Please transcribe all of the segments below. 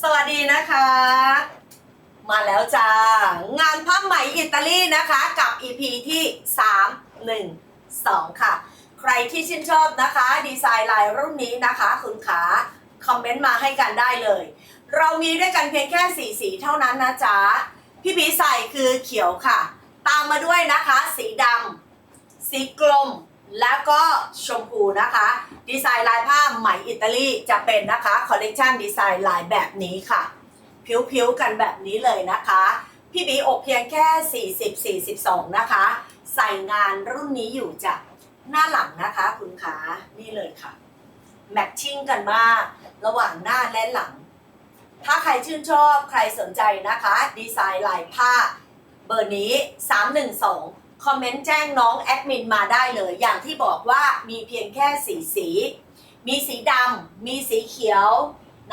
สวัสดีนะคะ มาแล้วจ้า งานผ้าไหมอิตาลีนะคะกับ EP ที่ 3 1 2 ค่ะ ใครที่ชื่นชอบนะคะ ดีไซน์ลายรุ่นนี้นะคะ คุณขาคอมเมนต์มาให้กันได้เลย เรามีด้วยกันเพียงแค่สีสีเท่านั้นนะจ๊ะ พี่บีใส่คือเขียวค่ะ ตามมาด้วยนะคะ สีดำสีกลม แล้วก็ชมพูนะคะ ดีไซน์ลายผ้าไหมอิตาลีจะเป็นนะคะคอลเลกชันดีไซน์ลายแบบนี้ค่ะ ผิวๆกันแบบนี้เลยนะคะ พี่บีอกเพียงแค่ 40 42 นะคะ ใส่งานรุ่นนี้อยู่จะหน้าหลังนะคะคุณขานี่เลยค่ะ แมทชิ่งกันมาก ระหว่างหน้าและหลัง ถ้าใครชื่นชอบใครสนใจนะคะ ดีไซน์ลายผ้า เบอร์นี้ 312 คอมเมนต์แจ้งน้องแอดมินมาได้เลย อย่างที่บอกว่ามีเพียงแค่สีสี มีสีดำมีสีเขียว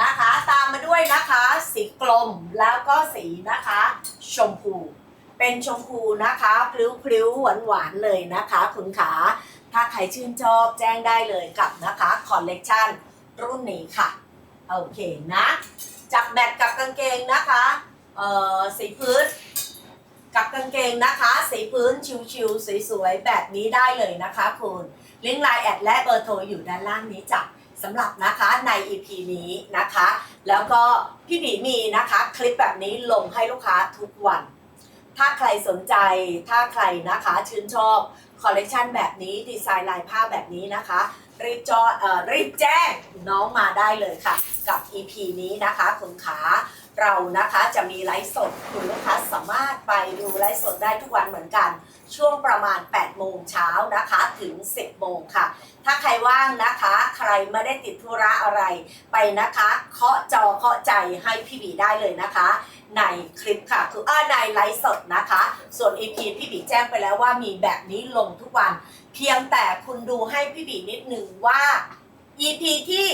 นะคะ ตามมาด้วยนะคะ สีกลมแล้วก็สีนะคะ ชมพู เป็นชมพูนะคะพลิ้วๆหวานๆเลยนะคะ คุณขาถ้าใครชื่นชอบแจ้งได้เลยกับนะคะคอลเลกชันรุ่นนี้ค่ะ โอเคนะ จับแมทกับกางเกงนะคะ เอ่อ สีพื้น กับกางเกงนะคะ สีพื้นชิวๆสวยๆ แบบนี้ได้เลยนะคะคุณลิงก์ไลน์แอดและเบอร์โทรอยู่ด้านล่างนี้จ้ะสำหรับนะคะใน EP นี้นะคะ แล้วก็พี่บีมีนะคะคลิปแบบนี้ลงให้ลูกค้าทุกวัน ถ้าใครสนใจถ้าใครนะคะชื่นชอบ คอลเลกชันแบบนี้ดีไซน์ลายผ้าแบบนี้นะคะ รีบจอเอ่อรีบแจ้งน้องมาได้เลยค่ะ กับ EP นี้นะคะคุณขาเรานะคะจะมีไลฟ์สดคุณลูกค้าสามารถไปดูไลฟ์สดได้ทุกวันเหมือนกัน ช่วงประมาณ 8 โมงเช้านะคะถึง 10 โมงค่ะ ถ้าใครว่างนะคะ ใครไม่ได้ติดธุระอะไรไปนะคะเคาะจอเคาะใจให้พี่บีได้เลยนะคะ ในคลิปค่ะคือในไลฟ์สดนะคะ ส่วน EP พี่บีแจ้งไปแล้วว่ามีแบบนี้ลงทุกวัน เพียงแต่คุณดูให้พี่บีนิดหนึ่งว่า EP ที่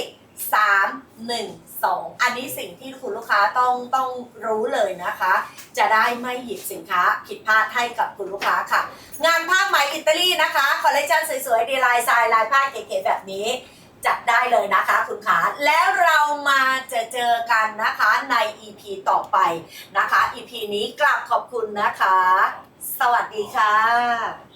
3 1 2 อันนี้สิ่งที่คุณลูกค้าต้องต้องรู้เลยนะคะ จะได้ไม่หยิบสินค้าผิดพลาดให้กับคุณลูกค้าค่ะ งานผ้าไหมอิตาลีนะคะคอลเลคชันสวยๆ ดีลน์ทรายลายผ้าเก๋ๆแบบนี้จัดได้เลยนะคะคุณขาแล้วเรามาจอเจอกันนะคะใน EP ต่อไปนะคะ EP นี้กลับขอบคุณนะคะ สวัสดีค่ะ